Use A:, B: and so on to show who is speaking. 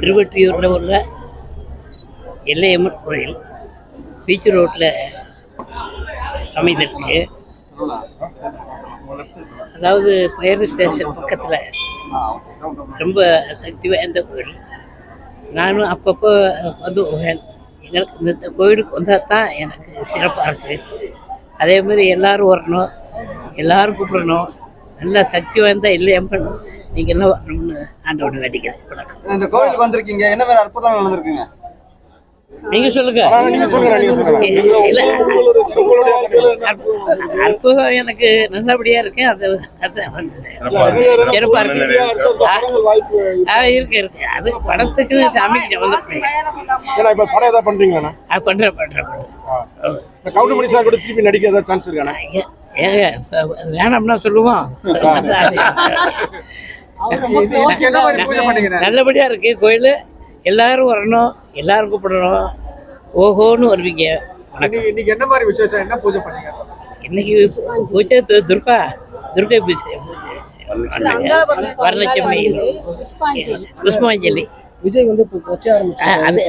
A: திருவொற்றியூரில் உள்ள எல்லையம்மன் கோயில் பீச் ரோட்டில் அமைந்திருக்கு. அதாவது பயிறு ஸ்டேஷன் பக்கத்தில். ரொம்ப சக்தி வாய்ந்த கோயில். நானும் அப்பப்போ வந்து போவேன். எங்களுக்கு இந்த கோயிலுக்கு வந்தால் தான் எனக்கு சிறப்பாக இருக்குது அதே மாதிரி வரணும் எல்லோரும் கூப்பிடணும். நல்ல சக்தி வாய்ந்த எல்லையம்மன் நீங்கள் எல்லாம் வரணும்னு ஆண்டவனை வேண்டிக்கிறேன். வணக்கம்.
B: இந்த கோயிலுக்கு வந்திருக்கீங்க. என்ன வேற அற்புதம் நடந்திருக்குங்க?
A: நீங்க சொல்லுங்க.
C: நீங்க நீங்க.
A: அற்புதம் எனக்கு நல்லபடியா இருக்கு. அது சிறப்பா இருக்கு. இருக்கு. இருக்கு. அது படத்துக்கு சாமிக்கு வந்திருக்கேன்
C: ஏன்னா இப்ப படம் ஏதாவது பண்றீங்களாண்ணா
A: அது பண்றேன் பண்றேன்
C: கவுண்டமணி சார் கூட திருப்பி நடிக்க ஏதாவது சான்ஸ் இருக்காண்ணா
A: ஏ- ஏங்க வேணாம்னா சொல்லுவோம்.
B: இன்னைக்கு என்ன மாதிரி பூஜை பண்ணீங்க
A: நல்லபடியா இருக்கு கோயில். எல்லாரும் வரணும் எல்லாரும் கூப்பிடணும். ஓஹோன்னு வருவீங்க.
B: இன்னைக்கு என்ன மாதிரி விசேஷம்? என்ன பூஜை பண்ணீங்க?
A: இன்னைக்கு பூஜை துர்கா. துர்கை பூஜை பூஜை. வரலட்சுமி புஷ்பாஞ்சலி.
D: விஜய் வந்து
A: அது